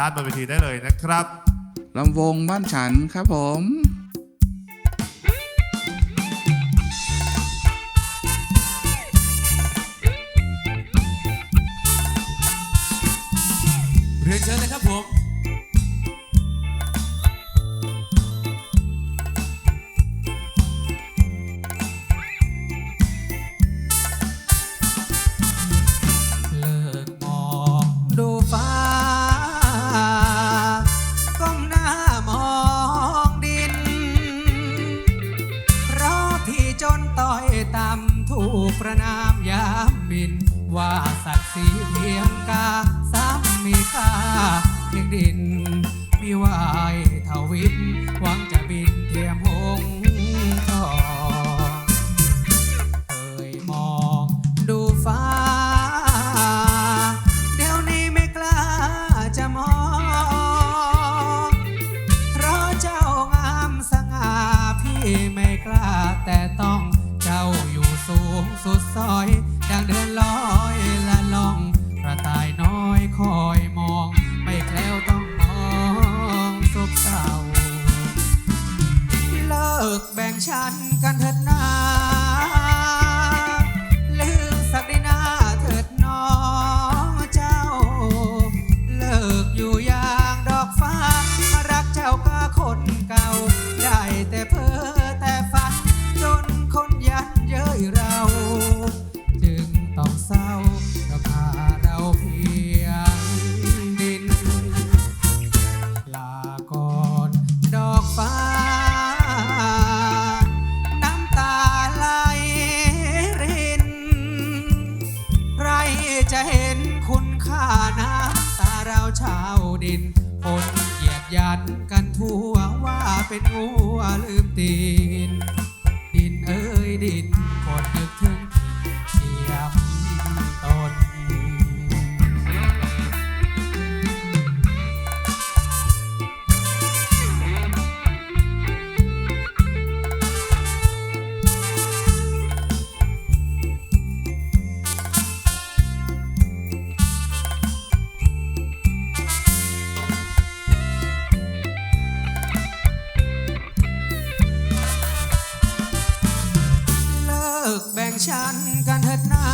ด้านบนเวทีได้เลยนะครับ ลำวงบ้านฉันครับผม เรียนเชิญเลยครับผม ตำถูกประนามยามหมิน ว่าศักดิ์ศรีเพียงกาซ้ำมีค่าเพียงดิน มีวายทวินหวัง ซอย ดังเดินลอย คนเหยียดยันกันทั่วว่าเป็นงัวลืมตีน ดินเอ้ยดินคนนึกถึงเสียมตน ฉันกันเถิดนา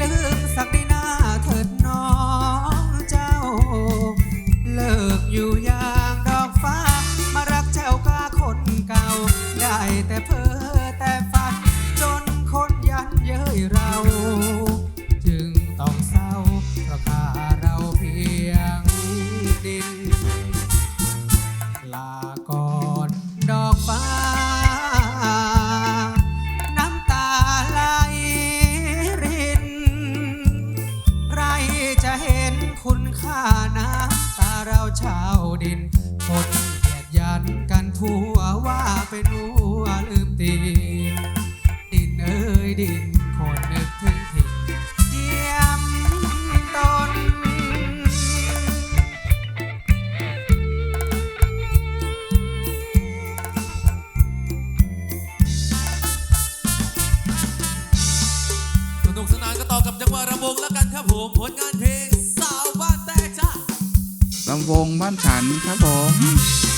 ลืมสักดินาเถิดน้องเจ้า เลิกอยู่อย่างดอกฟ้า มารักเจ้ากาคนเก่า ได้แต่เพ้อ ชาวดิน คนเหยียดยันกันทั่วว่าเป็นหัวลืมตีนดินเอ้ยดินคนนึกถึงถิ่นเจียมตนสนุกสนานก็ต่อกับจังหวะระวงแล้วกันครับผมผลงานเพลง วงบ้านฉันครับผม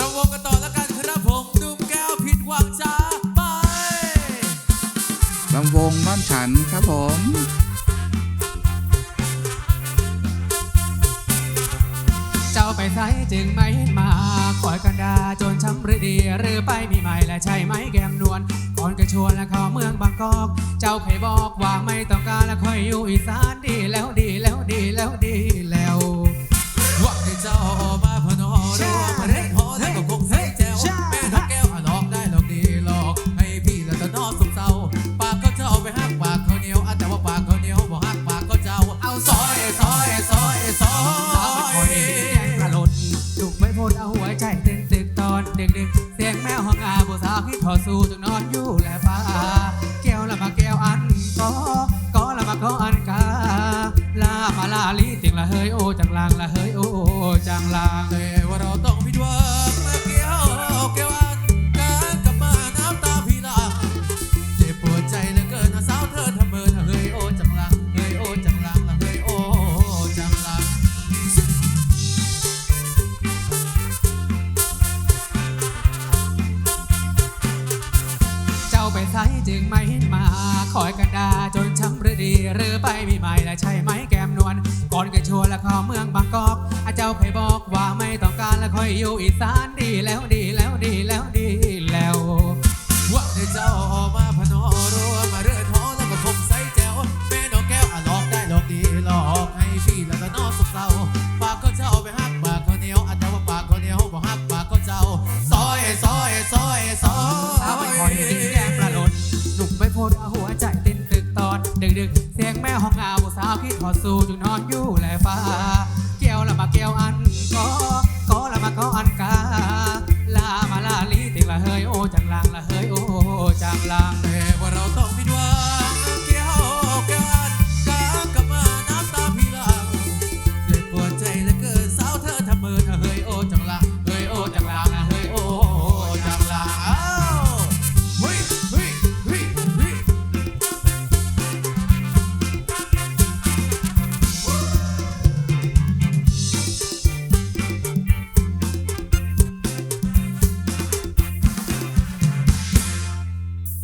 เรวงกันต่อแล้วกันครัผมนุ่มแก้วผิดวางจ๋าไปลำวงบ้านฉันครับผมเจ้าไปใส่จึงไม่มาคอยกันดาจนช้ำริดีหรือไปมีใหม่และใช่ไหมแกมนวลก่อนกระชวนและเข้าเมืองบางกอก เจ้าเคยบอกว่าไม่ต้องการและคอยอยู่อีสานดีแล้วดีแล้วดีแล้วดีแล้วหวังให้เจ้าออกมาพนอรวม ลีติงละเฮยโอจังลางละเฮยโอจังลางเอวเราต จะชวนละเข้าเมืองบางกอกอาเจ้าเคยบอกว่าไม่ต้องการละคอยอยู่อีสาน